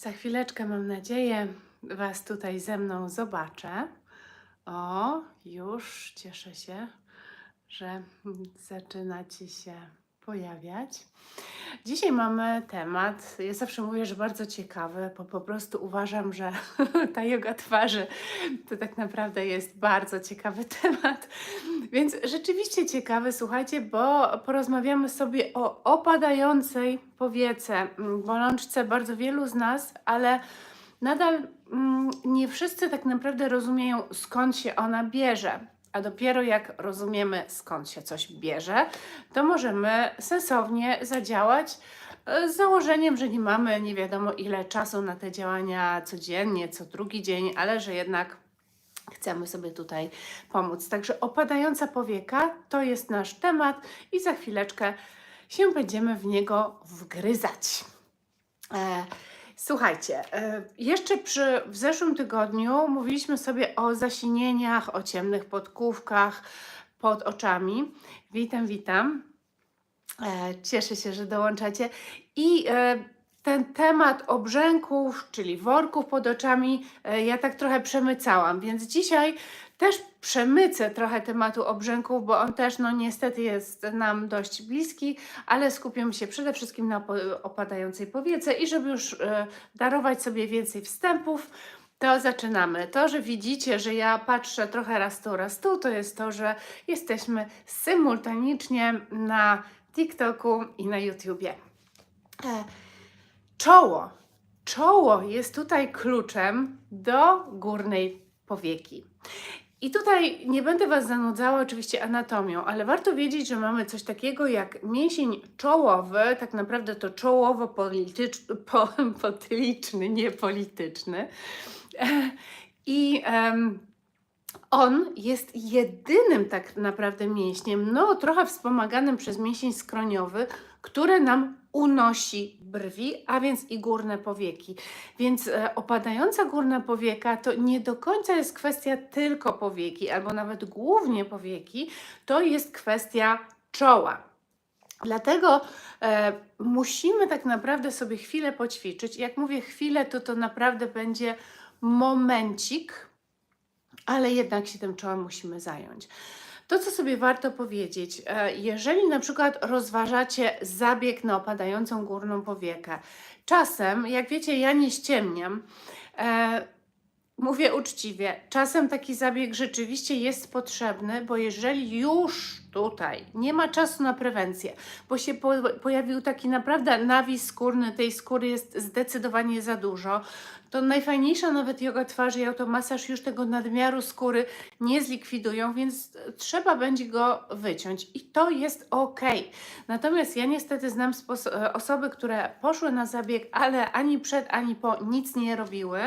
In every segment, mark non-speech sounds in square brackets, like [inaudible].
Za chwileczkę, mam nadzieję, Was tutaj ze mną zobaczę. O, już cieszę się, że zaczynacie się pojawiać. Dzisiaj mamy temat, ja zawsze mówię, że bardzo ciekawy, bo po prostu uważam, że [laughs] ta yoga twarzy to tak naprawdę jest bardzo ciekawy [laughs] temat. Więc rzeczywiście ciekawy, słuchajcie, bo porozmawiamy sobie o opadającej powiece, mm, bolączce bardzo wielu z nas, ale nadal mm, nie wszyscy tak naprawdę rozumieją, skąd się ona bierze. A dopiero jak rozumiemy, skąd się coś bierze, to możemy sensownie zadziałać e, z założeniem, że nie mamy nie wiadomo ile czasu na te działania codziennie, co drugi dzień, ale że jednak chcemy sobie tutaj pomóc. Także opadająca powieka to jest nasz temat i za chwileczkę się będziemy w niego wgryzać. E, Słuchajcie, e, jeszcze przy, w zeszłym tygodniu mówiliśmy sobie o zasinieniach, o ciemnych podkówkach pod oczami. Witam, witam. E, Cieszę się, że dołączacie. I e, ten temat obrzęków, czyli worków pod oczami, e, ja tak trochę przemycałam, więc dzisiaj też przemycę trochę tematu obrzęków, bo on też no niestety jest nam dość bliski, ale skupiam się przede wszystkim na opadającej powiece i żeby już e, darować sobie więcej wstępów, to zaczynamy. To, że widzicie, że ja patrzę trochę raz tu, raz tu, to jest to, że jesteśmy symultanicznie na TikToku i na YouTubie. E, Czoło. Czoło jest tutaj kluczem do górnej powieki. I tutaj nie będę Was zanudzała oczywiście anatomią, ale warto wiedzieć, że mamy coś takiego jak mięsień czołowy, tak naprawdę to czołowo-potyliczny, [laughs] nie polityczny. I em, on jest jedynym tak naprawdę mięśniem, no trochę wspomaganym przez mięsień skroniowy, które nam unosi brwi, a więc i górne powieki. Więc e, opadająca górna powieka to nie do końca jest kwestia tylko powieki, albo nawet głównie powieki, to jest kwestia czoła. Dlatego e, musimy tak naprawdę sobie chwilę poćwiczyć. Jak mówię chwilę, to to naprawdę będzie momencik, ale jednak się tym czołem musimy zająć. To, co sobie warto powiedzieć, e, jeżeli na przykład rozważacie zabieg na opadającą górną powiekę, czasem, jak wiecie, ja nie ściemniam, e, mówię uczciwie, czasem taki zabieg rzeczywiście jest potrzebny, bo jeżeli już tutaj nie ma czasu na prewencję, bo się po, pojawił taki naprawdę nawis skórny, tej skóry jest zdecydowanie za dużo, to najfajniejsza nawet yoga twarzy i automasaż już tego nadmiaru skóry nie zlikwidują, więc trzeba będzie go wyciąć i to jest ok. Natomiast ja niestety znam e, osoby, które poszły na zabieg, ale ani przed, ani po nic nie robiły.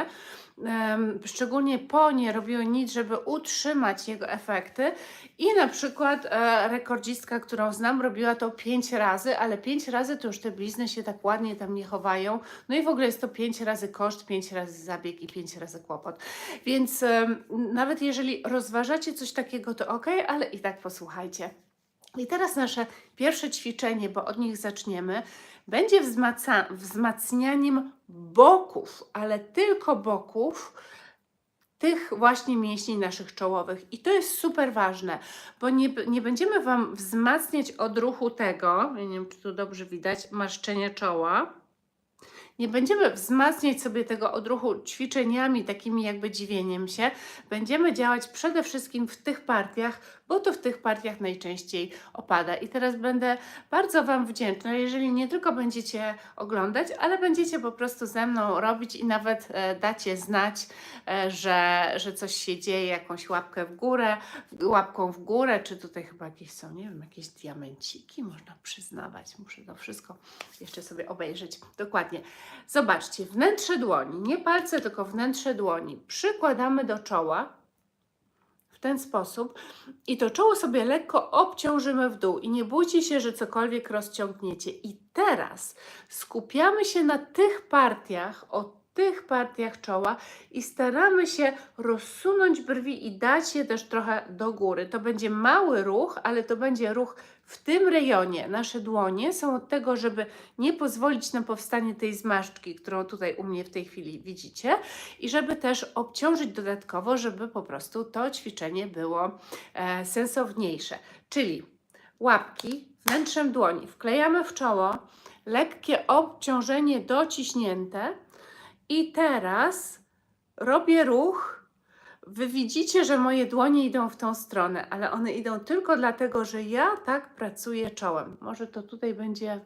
Szczególnie po nie robiły nic, żeby utrzymać jego efekty. I na przykład e, rekordzistka, którą znam, robiła to pięć razy, ale pięć razy to już te blizny się tak ładnie tam nie chowają. No i w ogóle jest to pięć razy koszt, pięć razy zabieg i pięć razy kłopot. Więc nawet jeżeli rozważacie coś takiego, to ok, ale i tak posłuchajcie. I teraz nasze pierwsze ćwiczenie, bo od nich zaczniemy, będzie wzmaca- wzmacnianiem boków, ale tylko boków tych właśnie mięśni naszych czołowych. I to jest super ważne, bo nie, nie będziemy Wam wzmacniać odruchu tego, nie wiem, czy tu dobrze widać, marszczenia czoła. Nie będziemy wzmacniać sobie tego odruchu ćwiczeniami, takimi jakby dziwieniem się. Będziemy działać przede wszystkim w tych partiach, bo to w tych partiach najczęściej opada. I teraz będę bardzo Wam wdzięczna, jeżeli nie tylko będziecie oglądać, ale będziecie po prostu ze mną robić i nawet e, dacie znać, e, że, że coś się dzieje, jakąś łapkę w górę, łapką w górę, czy tutaj chyba jakieś są, nie wiem, jakieś diamenciki można przyznawać. Muszę to wszystko jeszcze sobie obejrzeć dokładnie. Zobaczcie, wnętrze dłoni, nie palce, tylko wnętrze dłoni. Przykładamy do czoła ten sposób i to czoło sobie lekko obciążymy w dół i nie bójcie się, że cokolwiek rozciągniecie. I teraz skupiamy się na tych partiach o tych partiach czoła i staramy się rozsunąć brwi i dać je też trochę do góry. To będzie mały ruch, ale to będzie ruch w tym rejonie. Nasze dłonie są od tego, żeby nie pozwolić na powstanie tej zmarszczki, którą tutaj u mnie w tej chwili widzicie i żeby też obciążyć dodatkowo, żeby po prostu to ćwiczenie było e, sensowniejsze. Czyli łapki wnętrzem dłoni wklejamy w czoło, lekkie obciążenie dociśnięte i teraz robię ruch. Wy widzicie, że moje dłonie idą w tą stronę, ale one idą tylko dlatego, że ja tak pracuję czołem. Może to tutaj będzie,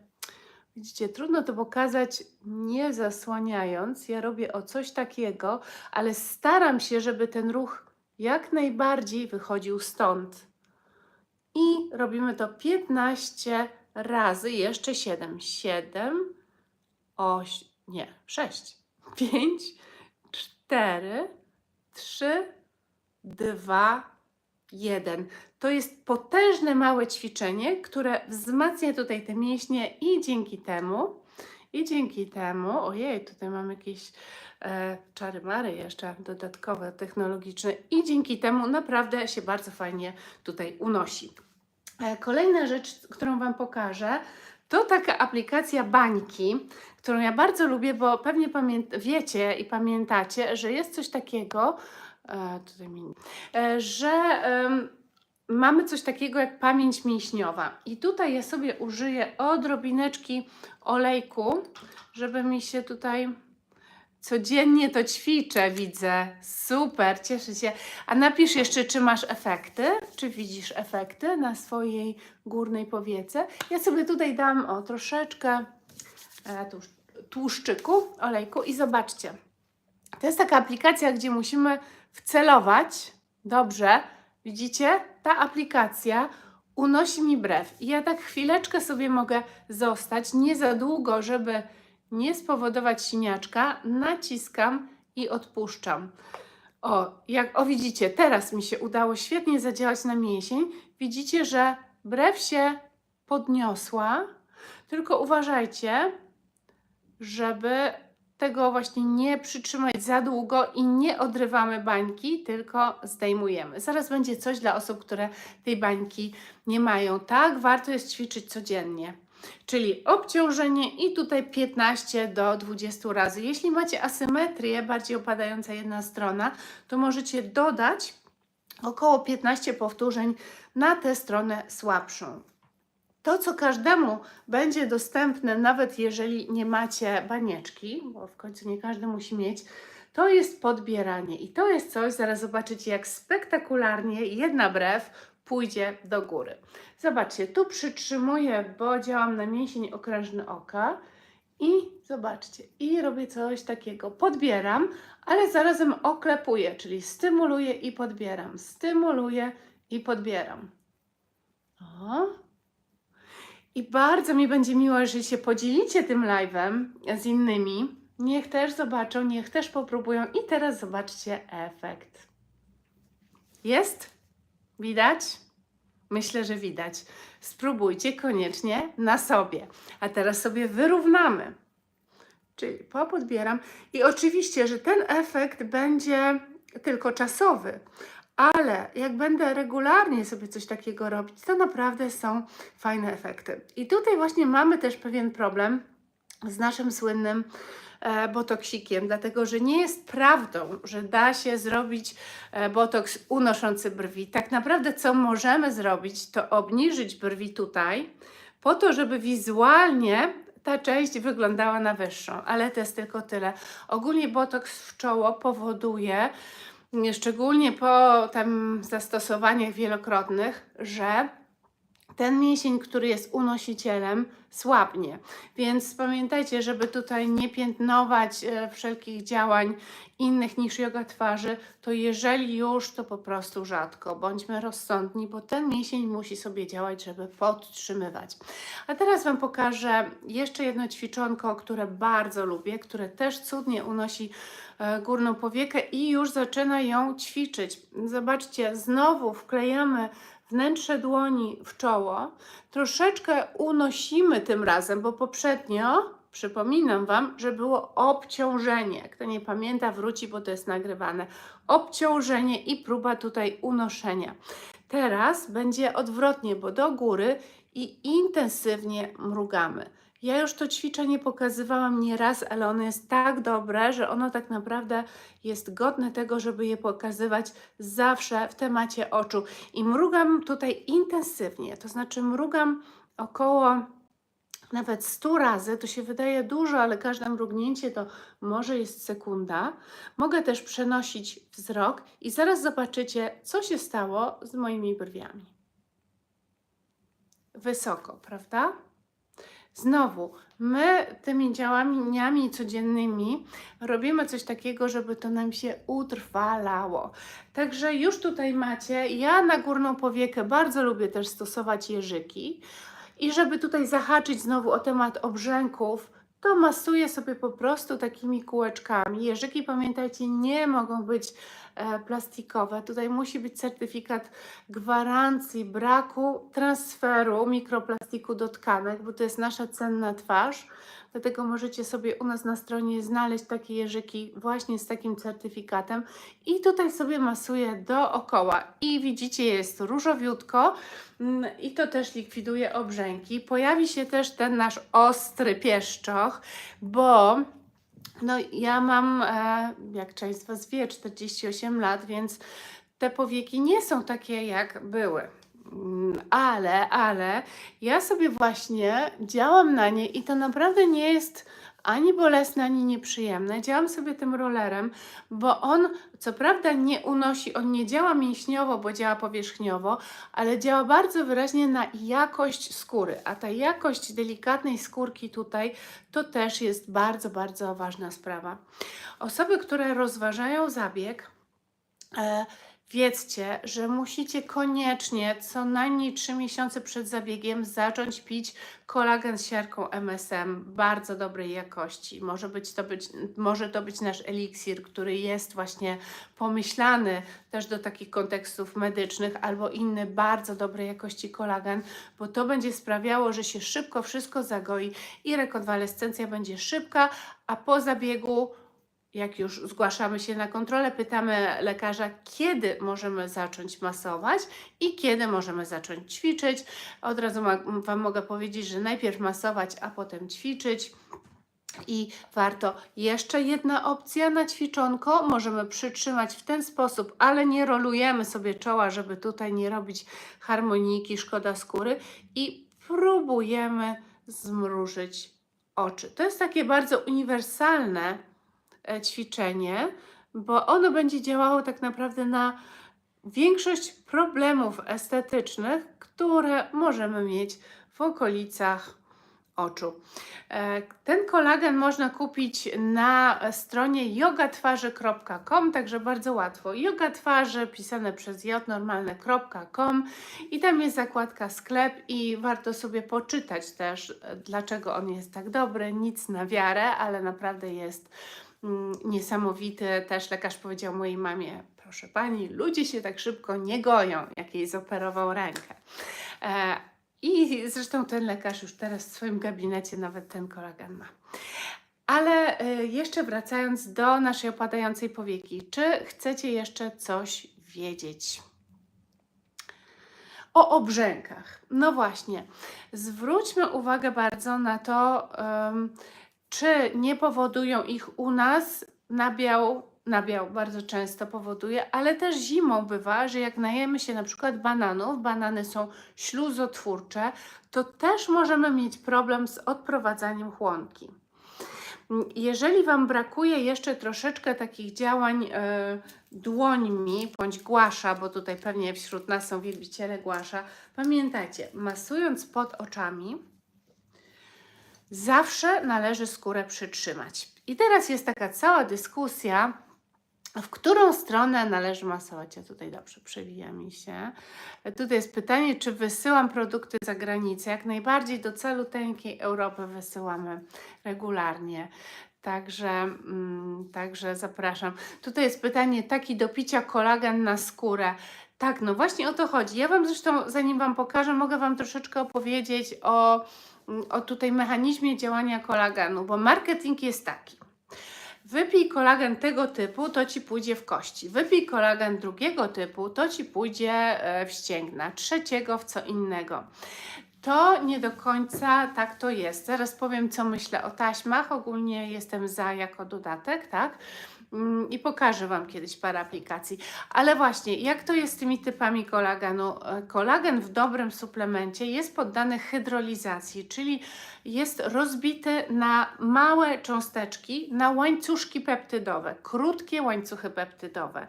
widzicie, trudno to pokazać nie zasłaniając. Ja robię o coś takiego, ale staram się, żeby ten ruch jak najbardziej wychodził stąd. I robimy to 15 razy, jeszcze 7. 7, 8, nie, 6, 5, 4, 3, 2, 1. To jest potężne małe ćwiczenie, które wzmacnia tutaj te mięśnie i dzięki temu, i dzięki temu, ojej, tutaj mam jakieś e, czary mary jeszcze dodatkowe, technologiczne i dzięki temu naprawdę się bardzo fajnie tutaj unosi. E, Kolejna rzecz, którą Wam pokażę, to taka aplikacja bańki, którą ja bardzo lubię, bo pewnie wiecie i pamiętacie, że jest coś takiego, e, tutaj mi, e, że em, mamy coś takiego jak pamięć mięśniowa. I tutaj ja sobie użyję odrobineczki olejku, żeby mi się tutaj codziennie to ćwiczę, widzę. Super, cieszę się. A napisz jeszcze, czy masz efekty, czy widzisz efekty na swojej górnej powiece. Ja sobie tutaj dam o troszeczkę e, tłusz- tłuszczyku, olejku i zobaczcie. To jest taka aplikacja, gdzie musimy wcelować. Dobrze, widzicie? Ta aplikacja unosi mi brew. I ja tak chwileczkę sobie mogę zostać, nie za długo, żeby nie spowodować siniaczka. Naciskam i odpuszczam. O, jak o widzicie, teraz mi się udało świetnie zadziałać na mięsień. Widzicie, że brew się podniosła, tylko uważajcie, żeby tego właśnie nie przytrzymać za długo i nie odrywamy bańki, tylko zdejmujemy. Zaraz będzie coś dla osób, które tej bańki nie mają. Tak, warto jest ćwiczyć codziennie. Czyli obciążenie i tutaj 15 do 20 razy. Jeśli macie asymetrię, bardziej opadająca jedna strona, to możecie dodać około 15 powtórzeń na tę stronę słabszą. To, co każdemu będzie dostępne, nawet jeżeli nie macie banieczki, bo w końcu nie każdy musi mieć, to jest podbieranie. I to jest coś, zaraz zobaczycie, jak spektakularnie jedna brew pójdzie do góry. Zobaczcie, tu przytrzymuję, bo działam na mięsień okrężny oka i zobaczcie, i robię coś takiego. Podbieram, ale zarazem oklepuję, czyli stymuluję i podbieram, stymuluję i podbieram. O. I bardzo mi będzie miło, jeżeli się podzielicie tym live'em z innymi. Niech też zobaczą, niech też popróbują. I teraz zobaczcie efekt. Jest? Widać? Myślę, że widać. Spróbujcie koniecznie na sobie. A teraz sobie wyrównamy. Czyli popodbieram. I oczywiście, że ten efekt będzie tylko czasowy. Ale jak będę regularnie sobie coś takiego robić, to naprawdę są fajne efekty. I tutaj właśnie mamy też pewien problem z naszym słynnym e, botoksikiem, dlatego że nie jest prawdą, że da się zrobić e, botoks unoszący brwi. Tak naprawdę, co możemy zrobić, to obniżyć brwi tutaj, po to, żeby wizualnie ta część wyglądała na wyższą, ale to jest tylko tyle. Ogólnie botoks w czoło powoduje, nie, szczególnie po tam zastosowaniach wielokrotnych, że ten mięsień, który jest unosicielem, słabnie. Więc pamiętajcie, żeby tutaj nie piętnować e, wszelkich działań innych niż yoga twarzy, to jeżeli już, to po prostu rzadko. Bądźmy rozsądni, bo ten mięsień musi sobie działać, żeby podtrzymywać. A teraz Wam pokażę jeszcze jedno ćwiczonko, które bardzo lubię, które też cudnie unosi e, górną powiekę i już zaczyna ją ćwiczyć. Zobaczcie, znowu wklejamy wnętrze dłoni w czoło, troszeczkę unosimy tym razem, bo poprzednio Przypominam Wam, że było obciążenie. Kto nie pamięta, wróci, bo to jest nagrywane. Obciążenie i próba tutaj unoszenia. Teraz będzie odwrotnie, bo do góry i intensywnie mrugamy. Ja już to ćwiczenie pokazywałam nieraz, ale ono jest tak dobre, że ono tak naprawdę jest godne tego, żeby je pokazywać zawsze w temacie oczu. I mrugam tutaj intensywnie, to znaczy mrugam około nawet 100 razy, to się wydaje dużo, ale każde mrugnięcie to może jest sekunda. Mogę też przenosić wzrok i zaraz zobaczycie, co się stało z moimi brwiami. Wysoko, prawda? Znowu, my tymi działaniami codziennymi robimy coś takiego, żeby to nam się utrwalało. Także już tutaj macie, ja na górną powiekę bardzo lubię też stosować jeżyki. I żeby tutaj zahaczyć znowu o temat obrzęków, to masuję sobie po prostu takimi kółeczkami. Jeżyki, pamiętajcie, nie mogą być plastikowe. Tutaj musi być certyfikat gwarancji braku transferu mikroplastiku do tkanek, bo to jest nasza cenna twarz. Dlatego możecie sobie u nas na stronie znaleźć takie jeżyki właśnie z takim certyfikatem. I tutaj sobie masuję dookoła. I widzicie, jest różowiutko mm, i to też likwiduje obrzęki. Pojawi się też ten nasz ostry pieszczoch, bo no, ja mam, e, jak część z Was wie, 48 lat, więc te powieki nie są takie, jak były. Mm, Ale, ale ja sobie właśnie działam na nie i to naprawdę nie jest ani bolesne, ani nieprzyjemne. Działam sobie tym rollerem, bo on co prawda nie unosi, on nie działa mięśniowo, bo działa powierzchniowo, ale działa bardzo wyraźnie na jakość skóry. A ta jakość delikatnej skórki tutaj to też jest bardzo, bardzo ważna sprawa. Osoby, które rozważają zabieg, e, wiedzcie, że musicie koniecznie co najmniej 3 miesiące przed zabiegiem zacząć pić kolagen z siarką MSM bardzo dobrej jakości. Może, być to być, może to być nasz eliksir, który jest właśnie pomyślany też do takich kontekstów medycznych, albo inny bardzo dobrej jakości kolagen, bo to będzie sprawiało, że się szybko wszystko zagoi i rekonwalescencja będzie szybka, a po zabiegu jak już zgłaszamy się na kontrolę, pytamy lekarza, kiedy możemy zacząć masować i kiedy możemy zacząć ćwiczyć. Od razu Wam mogę powiedzieć, że najpierw masować, a potem ćwiczyć. I warto jeszcze jedna opcja na ćwiczonko. Możemy przytrzymać w ten sposób, ale nie rolujemy sobie czoła, żeby tutaj nie robić harmoniki, szkoda skóry. I próbujemy zmrużyć oczy. To jest takie bardzo uniwersalne ćwiczenie, bo ono będzie działało tak naprawdę na większość problemów estetycznych, które możemy mieć w okolicach oczu. E, Ten kolagen można kupić na stronie yogatwarzy.com, także bardzo łatwo. Yoga twarzy pisane przez j normalne.com i tam jest zakładka sklep i warto sobie poczytać też, e, dlaczego on jest tak dobry. Nic na wiarę, ale naprawdę jest niesamowity. Też lekarz powiedział mojej mamie, proszę pani, ludzie się tak szybko nie goją, jak jej zoperował rękę. E, I zresztą ten lekarz już teraz w swoim gabinecie nawet ten kolagen ma. Ale e, jeszcze wracając do naszej opadającej powieki, czy chcecie jeszcze coś wiedzieć? O obrzękach. No właśnie, zwróćmy uwagę bardzo na to, czy nie powodują ich u nas nabiał, nabiał bardzo często powoduje, ale też zimą bywa, że jak najemy się na przykład bananów, banany są śluzotwórcze, to też możemy mieć problem z odprowadzaniem chłonki. Jeżeli Wam brakuje jeszcze troszeczkę takich działań e, dłońmi bądź głasza, bo tutaj pewnie wśród nas są wielbiciele głasza, pamiętajcie, masując pod oczami, zawsze należy skórę przytrzymać. I teraz jest taka cała dyskusja, w którą stronę należy masować. Ja tutaj dobrze przewija mi się. Tutaj jest pytanie, czy wysyłam produkty za granicę. Jak najbardziej do caluteńkiej Europy wysyłamy regularnie. Także, mm, także zapraszam. Tutaj jest pytanie taki do picia kolagen na skórę. Tak, no właśnie o to chodzi. Ja Wam zresztą, zanim Wam pokażę, mogę Wam troszeczkę opowiedzieć o o tutaj mechanizmie działania kolagenu, bo marketing jest taki. Wypij kolagen tego typu, to ci pójdzie w kości. Wypij kolagen drugiego typu, to ci pójdzie e, w ścięgna. Trzeciego w co innego. To nie do końca tak to jest. Zaraz powiem, co myślę o taśmach. Ogólnie jestem za jako dodatek, tak? Mm, I pokażę Wam kiedyś parę aplikacji. Ale właśnie, jak to jest z tymi typami kolagenu? E, Kolagen w dobrym suplemencie jest poddany hydrolizacji, czyli jest rozbity na małe cząsteczki, na łańcuszki peptydowe, krótkie łańcuchy peptydowe.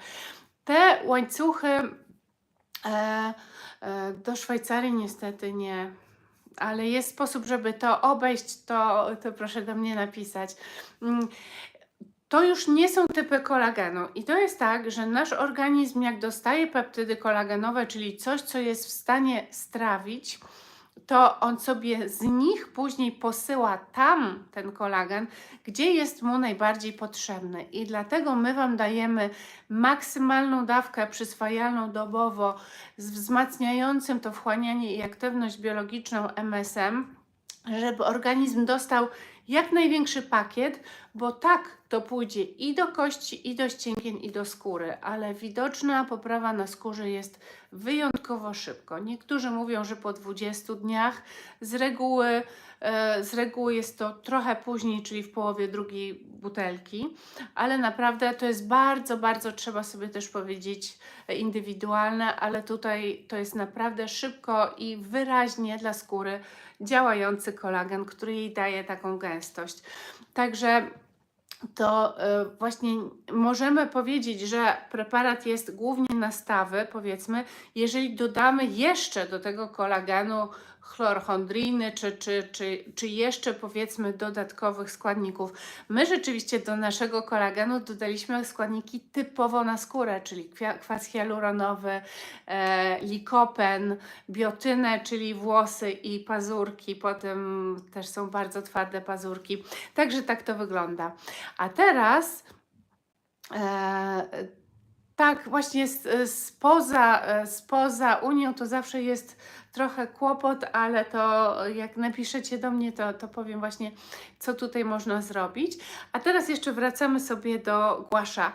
Te łańcuchy e, e, do Szwajcarii niestety nie, ale jest sposób, żeby to obejść, to, to proszę do mnie napisać. To już nie są typy kolagenu. I to jest tak, że nasz organizm, jak dostaje peptydy kolagenowe, czyli coś, co jest w stanie strawić, to on sobie z nich później posyła tam ten kolagen, gdzie jest mu najbardziej potrzebny. I dlatego my Wam dajemy maksymalną dawkę przyswajalną dobowo z wzmacniającym to wchłanianie i aktywność biologiczną MSM, żeby organizm dostał jak największy pakiet, bo tak to pójdzie i do kości, i do ścięgien, i do skóry, ale widoczna poprawa na skórze jest wyjątkowo szybko. Niektórzy mówią, że po 20 dniach, z reguły, e, z reguły jest to trochę później, czyli w połowie drugiej butelki, ale naprawdę to jest bardzo, bardzo, trzeba sobie też powiedzieć, e, indywidualne, ale tutaj to jest naprawdę szybko i wyraźnie dla skóry działający kolagen, który jej daje taką gęstość. Także to e, właśnie możemy powiedzieć, że preparat jest głównie na stawy, powiedzmy, jeżeli dodamy jeszcze do tego kolagenu chlorchondriny, czy, czy, czy, czy jeszcze powiedzmy dodatkowych składników. My rzeczywiście do naszego kolagenu dodaliśmy składniki typowo na skórę, czyli kwas hialuronowy, e, likopen, biotynę, czyli włosy i pazurki, potem też są bardzo twarde pazurki. Także tak to wygląda. A teraz e, tak, właśnie spoza, e, spoza Unią to zawsze jest trochę kłopot, ale to jak napiszecie do mnie, to, to powiem właśnie, co tutaj można zrobić. A teraz jeszcze wracamy sobie do głasza.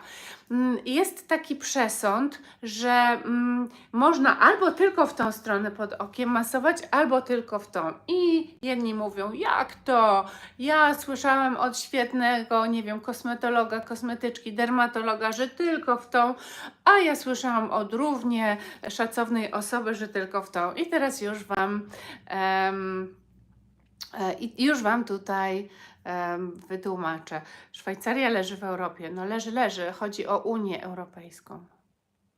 Mm, Jest taki przesąd, że mm, można albo tylko w tą stronę pod okiem masować, albo tylko w tą. I jedni mówią, jak to? Ja słyszałem od świetnego, nie wiem, kosmetologa, kosmetyczki, dermatologa, że tylko w tą, a ja słyszałam od równie szacownej osoby, że tylko w tą. I teraz już Wam, e, i już Wam tutaj em, wytłumaczę. Szwajcaria leży w Europie. No leży, leży. Chodzi o Unię Europejską.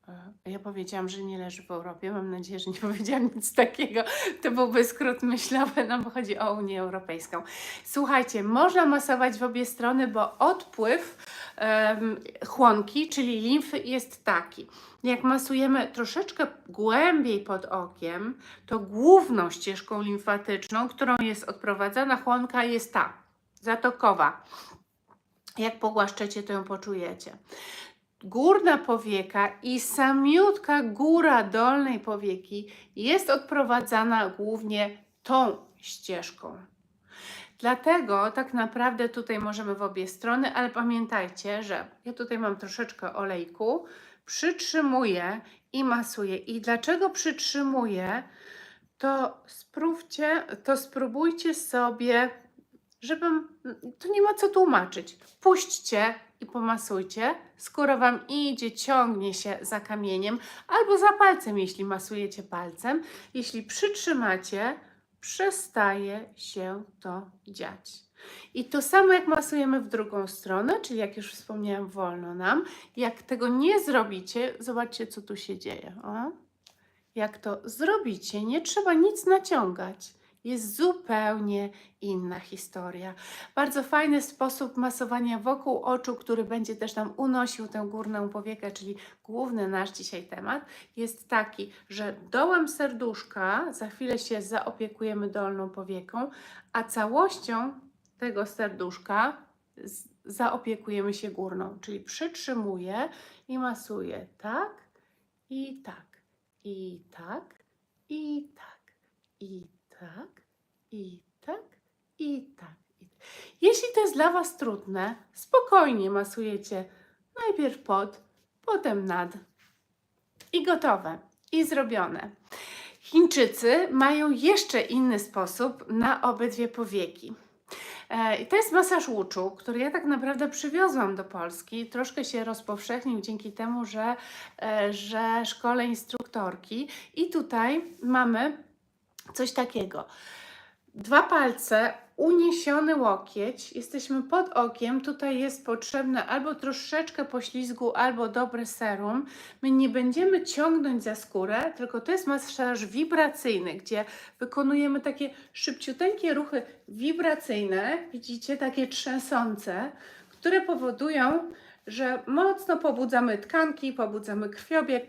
E, Ja powiedziałam, że nie leży w Europie. Mam nadzieję, że nie powiedziałam nic takiego. To byłby skrót myślowy, no bo chodzi o Unię Europejską. Słuchajcie, można masować w obie strony, bo odpływ em, chłonki, czyli limfy jest taki. Jak masujemy troszeczkę głębiej pod okiem, to główną ścieżką limfatyczną, którą jest odprowadzana chłonka, jest ta, zatokowa. Jak pogłaszczecie, to ją poczujecie górna powieka i samiutka góra dolnej powieki jest odprowadzana głównie tą ścieżką. Dlatego tak naprawdę tutaj możemy w obie strony, ale pamiętajcie, że ja tutaj mam troszeczkę olejku, przytrzymuję i masuję. I dlaczego przytrzymuję? To spróbcie, to spróbujcie sobie, żebym, to nie ma co tłumaczyć. Puśćcie i pomasujcie. Skóra Wam idzie, ciągnie się za kamieniem albo za palcem, jeśli masujecie palcem. Jeśli przytrzymacie, przestaje się to dziać. I to samo jak masujemy w drugą stronę, czyli jak już wspomniałam, wolno nam. Jak tego nie zrobicie, zobaczcie, co tu się dzieje. O. Jak to zrobicie, nie trzeba nic naciągać. Jest zupełnie inna historia. Bardzo fajny sposób masowania wokół oczu, który będzie też nam unosił tę górną powiekę, czyli główny nasz dzisiaj temat, jest taki, że dołem serduszka za chwilę się zaopiekujemy dolną powieką, a całością tego serduszka zaopiekujemy się górną, czyli przytrzymuję i masuję tak i tak, i tak, i tak, i tak, tak, i tak. I tak. Jeśli to jest dla Was trudne, spokojnie masujecie najpierw pod, potem nad. I gotowe, i zrobione. Chińczycy mają jeszcze inny sposób na obydwie powieki. E, i To jest masaż łuczu, który ja tak naprawdę przywiozłam do Polski. Troszkę się rozpowszechnił dzięki temu, że, e, że szkole instruktorki. I tutaj mamy coś takiego. Dwa palce, uniesiony łokieć, jesteśmy pod okiem. Tutaj jest potrzebne albo troszeczkę poślizgu, albo dobre serum. My nie będziemy ciągnąć za skórę, tylko to jest masaż wibracyjny, gdzie wykonujemy takie szybciuteńkie ruchy wibracyjne, widzicie, takie trzęsące, które powodują, że mocno pobudzamy tkanki, pobudzamy krwiobieg,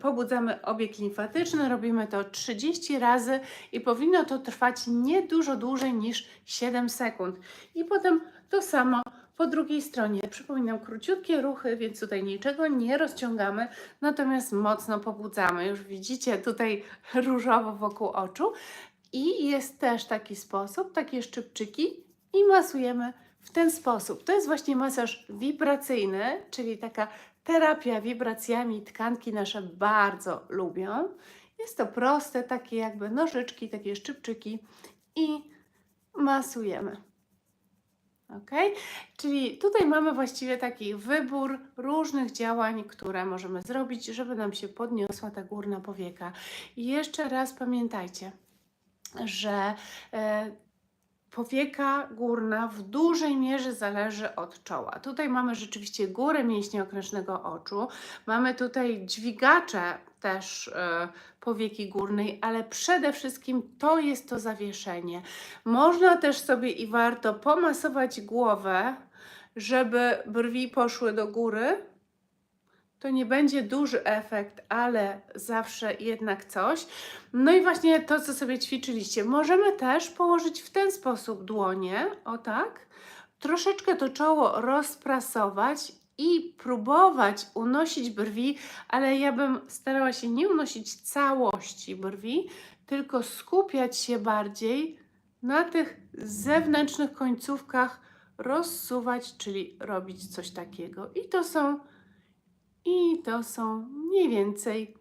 pobudzamy obieg limfatyczny. Robimy to 30 razy i powinno to trwać nie dużo dłużej niż 7 sekund. I potem to samo po drugiej stronie. Przypominam, króciutkie ruchy, więc tutaj niczego nie rozciągamy, natomiast mocno pobudzamy. Już widzicie tutaj różowo wokół oczu. I jest też taki sposób, takie szczypczyki i masujemy w ten sposób. To jest właśnie masaż wibracyjny, czyli taka terapia wibracjami. Tkanki nasze bardzo lubią. Jest to proste, takie jakby nożyczki, takie szczypczyki i masujemy. Ok? Czyli tutaj mamy właściwie taki wybór różnych działań, które możemy zrobić, żeby nam się podniosła ta górna powieka. I jeszcze raz pamiętajcie, że e, powieka górna w dużej mierze zależy od czoła. Tutaj mamy rzeczywiście górę mięśnia okrężnego oczu, mamy tutaj dźwigacze też e, powieki górnej, ale przede wszystkim to jest to zawieszenie. Można też sobie i warto pomasować głowę, żeby brwi poszły do góry. To nie będzie duży efekt, ale zawsze jednak coś. No i właśnie to, co sobie ćwiczyliście. Możemy też położyć w ten sposób dłonie, o tak, troszeczkę to czoło rozprasować i próbować unosić brwi, ale ja bym starała się nie unosić całości brwi, tylko skupiać się bardziej na tych zewnętrznych końcówkach, rozsuwać, czyli robić coś takiego. I to są i to są mniej więcej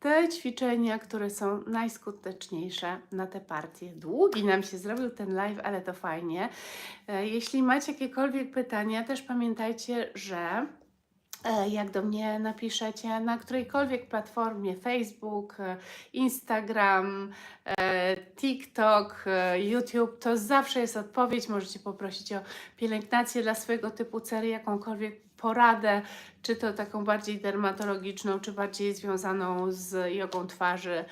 te ćwiczenia, które są najskuteczniejsze na te partie. Długi nam się zrobił ten live, ale to fajnie. E, Jeśli macie jakiekolwiek pytania, też pamiętajcie, że e, jak do mnie napiszecie na którejkolwiek platformie Facebook, e, Instagram, TikTok, YouTube, to zawsze jest odpowiedź. Możecie poprosić o pielęgnację dla swojego typu cery, jakąkolwiek poradę, czy to taką bardziej dermatologiczną, czy bardziej związaną z jogą twarzy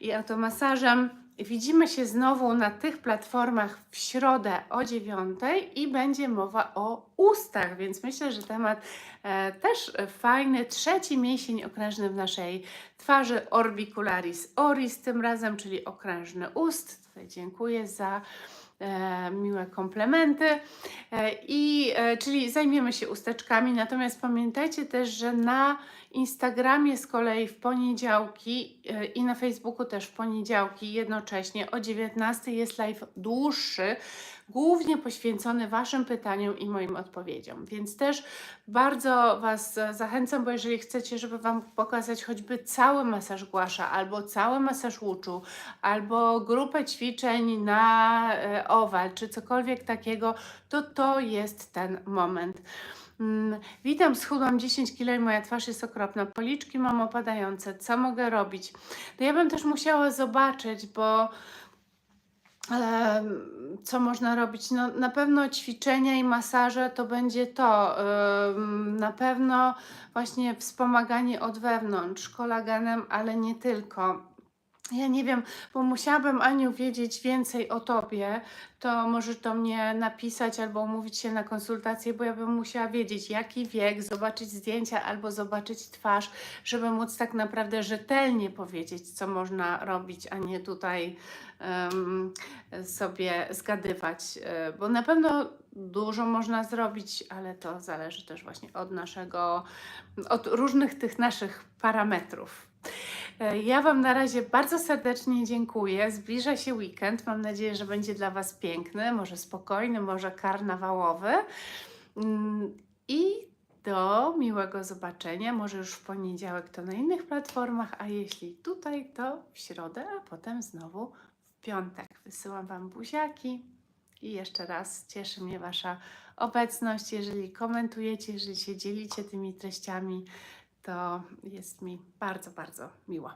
i automasażem. Widzimy się znowu na tych platformach w środę o 9 i będzie mowa o ustach, więc myślę, że temat e, też fajny. Trzeci mięsień okrężny w naszej twarzy, orbicularis oris tym razem, czyli okrężny ust. Tutaj dziękuję za miłe komplementy. E, I e, czyli zajmiemy się usteczkami, natomiast pamiętajcie też, że na Instagramie z kolei w poniedziałki e, i na Facebooku też w poniedziałki jednocześnie o 19 jest live dłuższy, głównie poświęcony Waszym pytaniom i moim odpowiedziom. Więc też bardzo Was zachęcam, bo jeżeli chcecie, żeby Wam pokazać choćby cały masaż głasza, albo cały masaż łuczu, albo grupę ćwiczeń na e, owal, czy cokolwiek takiego, to to jest ten moment. Mm, Witam, schudłam 10 kg i moja twarz jest okropna. Policzki mam opadające. Co mogę robić? No ja bym też musiała zobaczyć, bo co można robić? No, na pewno ćwiczenia i masaże to będzie to. Na pewno właśnie wspomaganie od wewnątrz kolagenem, ale nie tylko. Ja nie wiem, bo musiałabym Aniu wiedzieć więcej o tobie, to możesz do mnie napisać albo umówić się na konsultację, bo ja bym musiała wiedzieć, jaki wiek, zobaczyć zdjęcia albo zobaczyć twarz, żeby móc tak naprawdę rzetelnie powiedzieć, co można robić, a nie tutaj em, sobie zgadywać, e, bo na pewno dużo można zrobić, ale to zależy też właśnie od naszego, od różnych tych naszych parametrów. E, Ja Wam na razie bardzo serdecznie dziękuję. Zbliża się weekend. Mam nadzieję, że będzie dla Was piękny, może spokojny, może karnawałowy. Mm, I do miłego zobaczenia. Może już w poniedziałek to na innych platformach, a jeśli tutaj, to w środę, a potem znowu w piątek. Wysyłam Wam buziaki i jeszcze raz cieszy mnie Wasza obecność. Jeżeli komentujecie, jeżeli się dzielicie tymi treściami, to jest mi bardzo, bardzo miło.